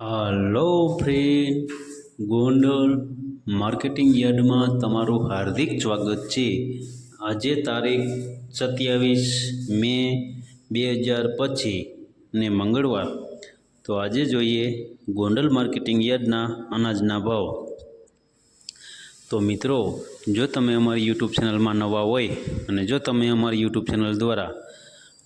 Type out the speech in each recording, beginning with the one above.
Hello friend Gondal marketing યાર્ડમાં તમારું હાર્દિક સ્વાગત છે. આજે તારીખ સત્યાવીસ મે બે હજાર પચીસ ને મંગળવાર. તો આજે જોઈએ ગોંડલ માર્કેટિંગ યાર્ડના અનાજના ભાવ. તો મિત્રો, જો તમે અમારી યુટ્યુબ ચેનલમાં નવા હોય અને જો તમે અમારી યુટ્યુબ ચેનલ દ્વારા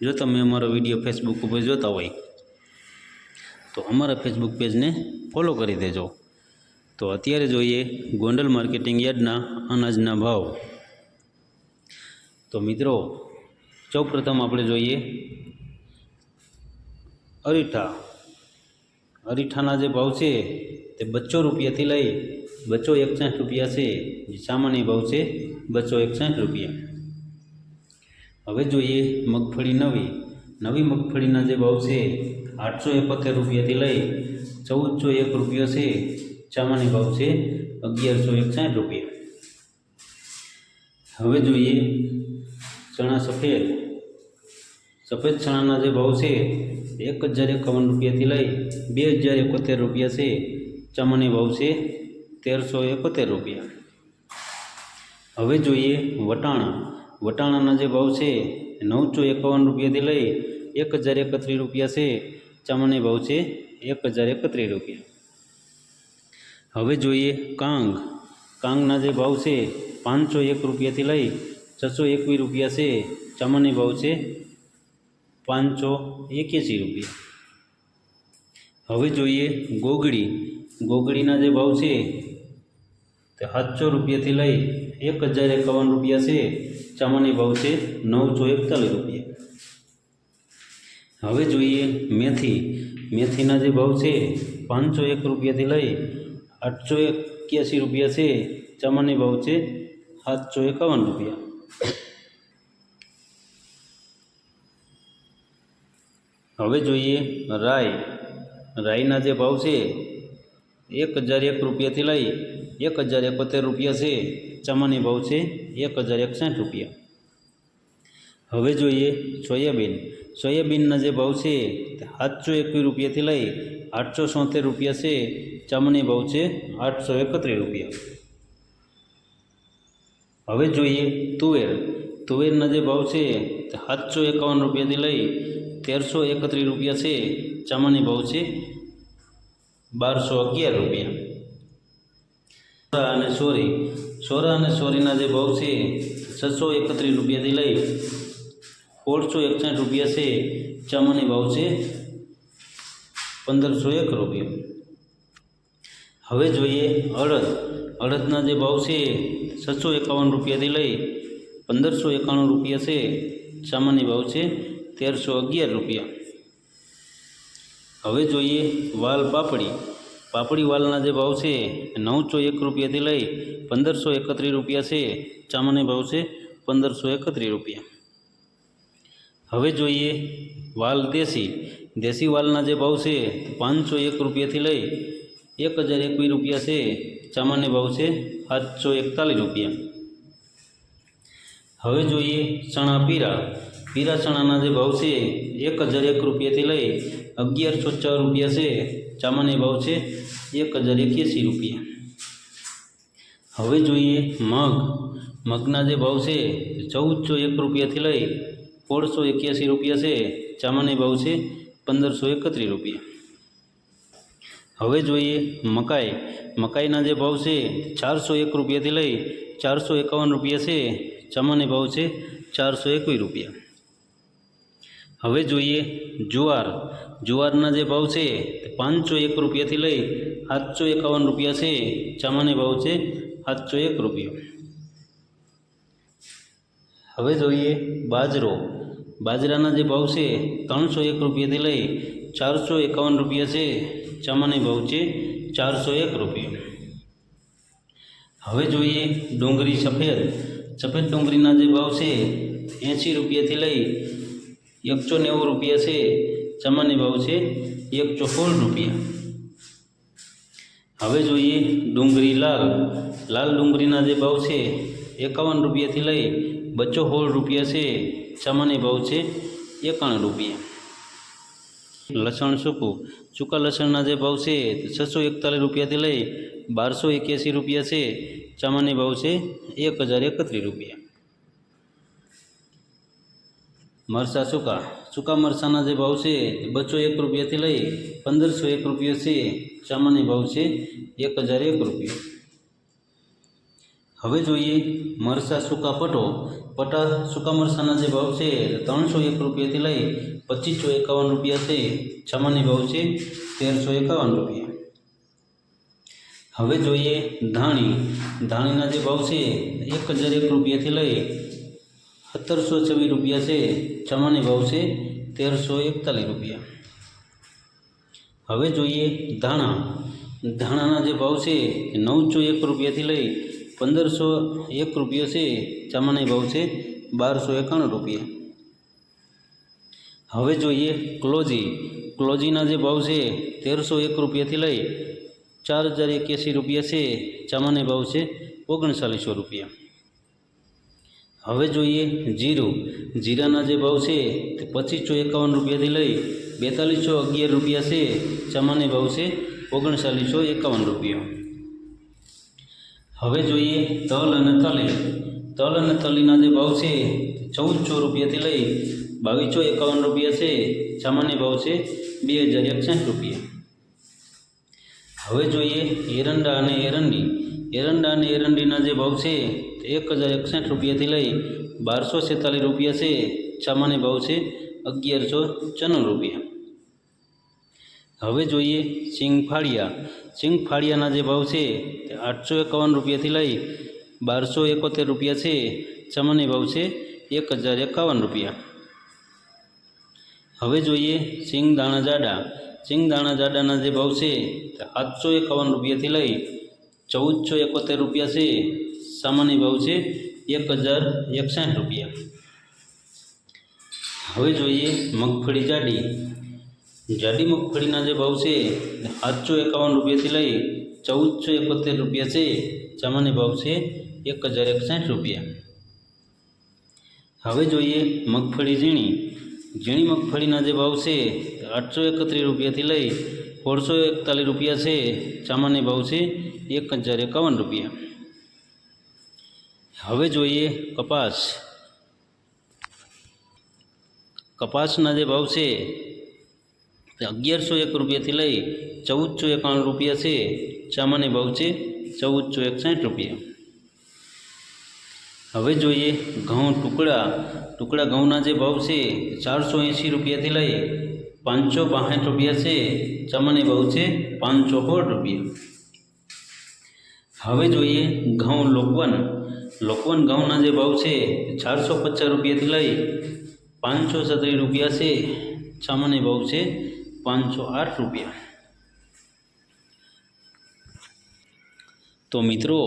જો તમે અમારો વીડિયો ફેસબુક ઉપર જોતા હોય, તો અમારા ફેસબુક પેજને ફોલો કરી દેજો. તો અત્યારે જોઈએ ગોંડલ માર્કેટિંગ યાર્ડના અનાજના ભાવ. તો મિત્રો, સૌપ્રથમ આપણે જોઈએ અરીઠા. અરીઠાના જે ભાવ છે, તે બચ્ચો રૂપિયાથી લઈ બચ્ચો એકસઠ રૂપિયા છે. જે સામાન્ય ભાવ છે, બચ્ચો એકસાઠ રૂપિયા. હવે જોઈએ મગફળી નવી નવી મગફળીના જે ભાવ છે, આઠસો એકોતેર રૂપિયાથી લઈ ચૌદસો એક રૂપિયો છે, ચામાની ભાવ છે અગિયારસો એકસાઠ રૂપિયા. હવે જોઈએ ચણા સફેદ. સફેદ ચણાના જે ભાવ છે, એક હજાર એકાવન રૂપિયાથી લઈ બે હજાર એકોતેર રૂપિયા છે, ચામાની ભાવ છે તેરસો એકોતેર રૂપિયા. હવે જોઈએ વટાણા. વટાણાના જે ભાવ છે, નવસો એકાવન રૂપિયાથી લઈ એક હજાર એકત્રીસ રૂપિયા છે, ચામડની ભાવ છે, એક હજાર એકત્રીસ રૂપિયા. હવે જોઈએ કાંગ. કાંગના જે ભાવ છે, પાંચસો એક રૂપિયાથી લઈ છસો એકવીસ રૂપિયા છે, ચામડની ભાવ છે, પાંચસો એક્યાસી રૂપિયા. હવે જોઈએ ગોગડી. ગોગડીના જે ભાવ છે, તે સાતસો રૂપિયાથી લઈ એક હજાર એકાવન રૂપિયા છે ચામાની ભાવ છે નવસો એકતાલીસ રૂપિયા. હવે જોઈએ મેથી. મેથીના જે ભાવ છે પાંચસો એક રૂપિયાથી લઈ આઠસો એક્યાસી રૂપિયા છે. ચામાની ભાવ છે સાતસો એકાવન રૂપિયા. હવે જોઈએ રાઈ. રાઈના જે ભાવ છે એક હજાર એક રૂપિયાથી લઈ એક હજાર એકોતેર રૂપિયા છે, ચમાની ભાવ છે, એક હજાર એકસાઠ રૂપિયા. હવે જોઈએ સોયાબીન. સોયાબીનના જે ભાવ છે સાતસો એકવીસ રૂપિયાથી લઈ આઠસો સોતેર રૂપિયા છે, ચમની ભાવ છે, આઠસો એકત્રીસ રૂપિયા. હવે જોઈએ તુવેર. તુવેરના જે ભાવ છે સાતસો એકાવન રૂપિયાથી લઈ તેરસો એકત્રીસ રૂપિયા છે, ચમની ભાવ છે બારસો અગિયાર રૂપિયા. સોરા અને સોરી. સોરા અને સોરીના જે ભાવ છે, છસો એકત્રીસ રૂપિયાથી લઈ ઓળસો એકસઠ રૂપિયા છે ચામાની ભાવ છે, પંદરસો એક રૂપિયા. હવે જોઈએ અડદ. અડદના જે ભાવ છે, છસો એકાવન રૂપિયાથી લઈ પંદરસો એકાણું રૂપિયા છે સામાન્ય ભાવ છે, તેરસો અગિયાર રૂપિયા. હવે જોઈએ વાલ પાપડી. પાપડી વાલના જે ભાવ છે નવસો એક રૂપિયાથી લઈ પંદરસો એકત્રીસ રૂપિયા છે. ચામાન્ય ભાવ છે પંદરસો એકત્રીસ રૂપિયા. હવે જોઈએ વાલ દેશી. દેશી વાલના જે ભાવ છે પાંચસો એક રૂપિયાથી લઈ એક હજાર એકવીસ રૂપિયા છે. સામાન્ય ભાવ છે સાતસો એકતાલીસ રૂપિયા. હવે જોઈએ ચણા પીરા. પીરા ચણાના જે ભાવ છે એક હજાર એક રૂપિયાથી લઈ અગિયારસો ચાર રૂપિયા છે સામાન્ય ભાવ છે, એક હજાર એક્યાસી રૂપિયા. હવે જોઈએ મગ. મગના જે ભાવ છે, ચૌદસો એક રૂપિયાથી લઈ સોળસો એક્યાસી રૂપિયા છે, ચામાને ભાવ છે, પંદરસો એકત્રીસ રૂપિયા. હવે જોઈએ મકાઈ. મકાઈના જે ભાવ છે, ચારસો એક રૂપિયાથી લઈ ચારસો એકાવન રૂપિયા છે, ચામાની ભાવ છે, ચારસો એકવીસ રૂપિયા. હવે જોઈએ જુવાર. જુવારના જે ભાવ છે પાંચસો એક રૂપિયાથી લઈ સાતસો એકાવન રૂપિયા છે. ચામાને ભાવ છે સાતસો એક રૂપિયો. હવે જોઈએ બાજરો. બાજરાના જે ભાવ છે ત્રણસો એક રૂપિયાથી લઈ ચારસો એકાવન રૂપિયા છે. ચામાને ભાવ છે ચારસો એક રૂપિયા. હવે જોઈએ ડુંગળી સફેદ. સફેદ ડુંગળીના જે ભાવ છે એંસી રૂપિયાથી લઈ એકસો નેવું રૂપિયા છે સામાન્ય ભાવ છે એકસો સોળ રૂપિયા. હવે જોઈએ ડુંગળી લાલ. લાલ ડુંગળીના જે ભાવ છે, એકાવન રૂપિયાથી લઈ બચ્ચો હોળ રૂપિયા છે સામાન્ય ભાવ છે એકાણું રૂપિયા. લસણ સૂકું. સૂકા લસણના જે ભાવ છે, છસો એકતાલીસ રૂપિયાથી લઈ બારસો એક્યાસી રૂપિયા છે સામાન્ય ભાવ છે એક હજાર એકત્રીસ રૂપિયા. મરચાં સૂકા સૂકા મરચાંના જે ભાવ છે બસો એક રૂપિયાથી લઈ પંદરસો એક રૂપિયા છે સામાન્ય ભાવ છે એક હજાર એક રૂપિયા હવે જોઈએ મરચાં સૂકા પટો પટા સૂકા મરચાંના જે ભાવ છે ત્રણસો એક રૂપિયાથી લઈ પચીસો એકાવન રૂપિયા છે સામાન્ય ભાવ છે તેરસો એકાવન રૂપિયા હવે જોઈએ ધાણી ધાણીના જે ભાવ છે એક હજાર એક રૂપિયાથી લઈ સત્તરસો છવ્વીસ રૂપિયા છે સામાન્ય ભાવ છે તેરસો એકતાલીસ રૂપિયા હવે જોઈએ ધાણા ધાણાના જે ભાવ છે એ નવસો એક રૂપિયાથી લઈ પંદરસો એક રૂપિયો છે સામાન્ય ભાવ છે બારસો એકાણું રૂપિયા હવે જોઈએ ક્લોજી ક્લોજીના જે ભાવ છે તેરસો એક રૂપિયાથી લઈ ચાર હજાર એક્યાસી રૂપિયા છે સામાન્ય ભાવ છે ઓગણચાલીસો રૂપિયા હવે જોઈએ જીરું. જીરાના જે ભાવ છે તે પચીસો એકાવન રૂપિયાથી લઈ બેતાલીસો અગિયાર રૂપિયા છે. ચમાને ભાવ છે ઓગણચાલીસો એકાવન રૂપિયા. હવે જોઈએ તલ અને તલી. તલ અને તલીના જે ભાવ છે ચૌદસો રૂપિયાથી લઈ બાવીસો એકાવન રૂપિયા છે. સામાન્ય ભાવ છે બે હજાર એકસઠ રૂપિયા. હવે જોઈએ એરંડા અને એરંડી. એરંડા અને એરંડીના જે ભાવ છે એક હજાર એકસઠ રૂપિયાથી લઈ બારસો છેતાલીસ રૂપિયા છે. સામાન્ય ભાવ છે અગિયારસો ચન્નું રૂપિયા. હવે જોઈએ સિંગ ફાળિયા સિંગ ફાળિયાના જે ભાવ છે તે આઠસો એકાવન રૂપિયાથી લઈ બારસો એકોતેર રૂપિયા છે. સામાન્ય ભાવ છે એક હજાર એકાવન રૂપિયા. હવે જોઈએ સિંગ દાણા જાડા. સિંગ દાણા જાડાના જે ભાવ છે તે સાતસો એકાવન રૂપિયાથી લઈ ચૌદસો એકોતેર રૂપિયા છે. સામાન્ય ભાવ છે એક હજાર એકસાઠ રૂપિયા. હવે જોઈએ મગફળી જાડી. જાડી મગફળીના જે ભાવ છે સાતસો એકાવન રૂપિયાથી લઈ ચૌદસો એકોતેર રૂપિયા છે. સામાન્ય ભાવ છે એક હજાર એકસાઠ રૂપિયા. હવે જોઈએ મગફળી ઝીણી. ઝીણી મગફળીના જે ભાવ છે આઠસો એકત્રીસ રૂપિયાથી લઈ સોળસો એકતાલીસ રૂપિયા છે. સામાન્ય ભાવ છે એક હજાર એકાવન રૂપિયા. હવે જોઈએ કપાસ. કપાસના જે ભાવ છે તે અગિયારસો એક રૂપિયાથી લઈ ચૌદસો એકાણું રૂપિયા છે. સામાન્ય ભાવ છે ચૌદસો એકસાઠ રૂપિયા. હવે જોઈએ ઘઉં ટુકડા. ટુકડા ઘઉંના જે ભાવ છે ચારસો એંસી રૂપિયાથી લઈ પાંચસો બાસઠ રૂપિયા છે. સામાન્ય ભાવ છે પાંચસો સોળ રૂપિયા. હવે જોઈએ ઘઉં લોકવન. લોકવન ઘઉંના જે ભાવ છે, ચારસો પચાસ રૂપિયાથી લઈ પાંચસો સત્રીસ રૂપિયા છે, સામાન્ય ભાવ છે પાંચસો આઠ રૂપિયા. તો મિત્રો,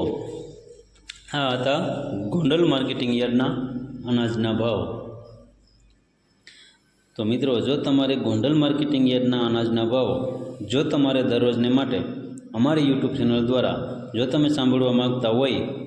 આ હતા ગોંડલ માર્કેટિંગ યાર્ડના અનાજના ભાવ. તો મિત્રો, જો તમારે ગોંડલ માર્કેટિંગ યાર્ડના અનાજના ભાવ જો તમારે દરરોજને માટે અમારી યુટ્યુબ ચેનલ દ્વારા જો તમે સાંભળવા માગતા હોય